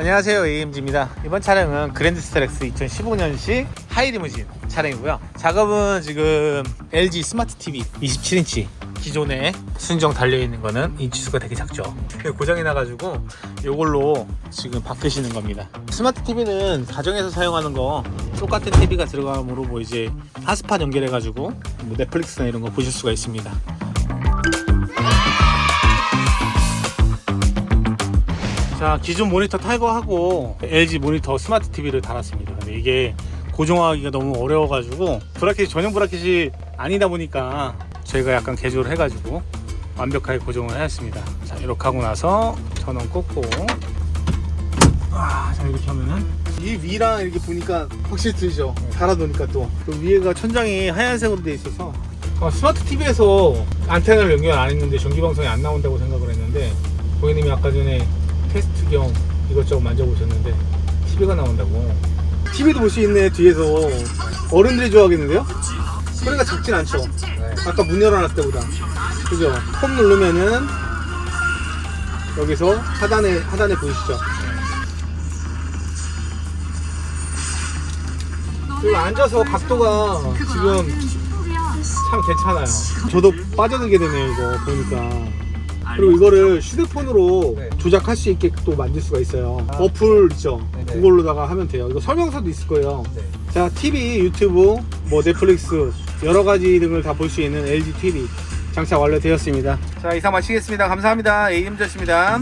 안녕하세요 AMG입니다. 이번 차량은 그랜드 스타렉스 2015년식 하이리무진 차량이고요. 작업은 지금 LG 스마트 TV 27인치 기존에 순정 달려있는 거는 인치수가 되게 작죠. 고장이 나가지고 이걸로 지금 바꾸시는 겁니다. 스마트 TV는 가정에서 사용하는 거 똑같은 TV가 들어가므로 뭐 이제 하스팟 연결해 가지고 뭐 넷플릭스나 이런 거 보실 수가 있습니다 자 기존 모니터 탈거하고 LG 모니터 스마트 TV를 달았습니다. 근데 이게 고정하기가 너무 어려워가지고 브라켓이 전용 브라켓이 아니다 보니까 저희가 약간 개조를 해가지고 완벽하게 고정을 하였습니다. 자 이렇게 하고 나서 전원 꽂고. 아, 자 이렇게 하면은 이 위랑 이렇게 보니까 확실히 틀리죠. 달아놓으니까 또그 위에가 천장이 하얀색으로 돼 있어서. 어, 스마트 TV에서 안테나를 연결 안 했는데 전기 방송이 안 나온다고 생각을 했는데 고객님이 아까 전에 테스트 겸 이것저것 만져보셨는데 TV가 나온다고. TV도 볼 수 있네 뒤에서. 어른들이 좋아하겠는데요? 소리가 작진 않죠. 아까 문 열어놨을 때보다. 그죠? 홈 누르면은 여기서 하단에 하단에 보이시죠? 그리고 앉아서 각도가 지금 참 괜찮아요. 저도 빠져들게 되네요 이거 보니까 그리고 이거를 휴대폰으로 네. 조작할 수 있게 또 만들 수가 있어요. 어플 있죠. 네네. 그걸로다가 하면 돼요. 이거 설명서도 있을 거예요. 네. 자, TV, 유튜브, 뭐 넷플릭스 여러 가지 등을 다 볼 수 있는 LG TV 장착 완료되었습니다. 자, 이상 마치겠습니다. 감사합니다. 에임저씨입니다.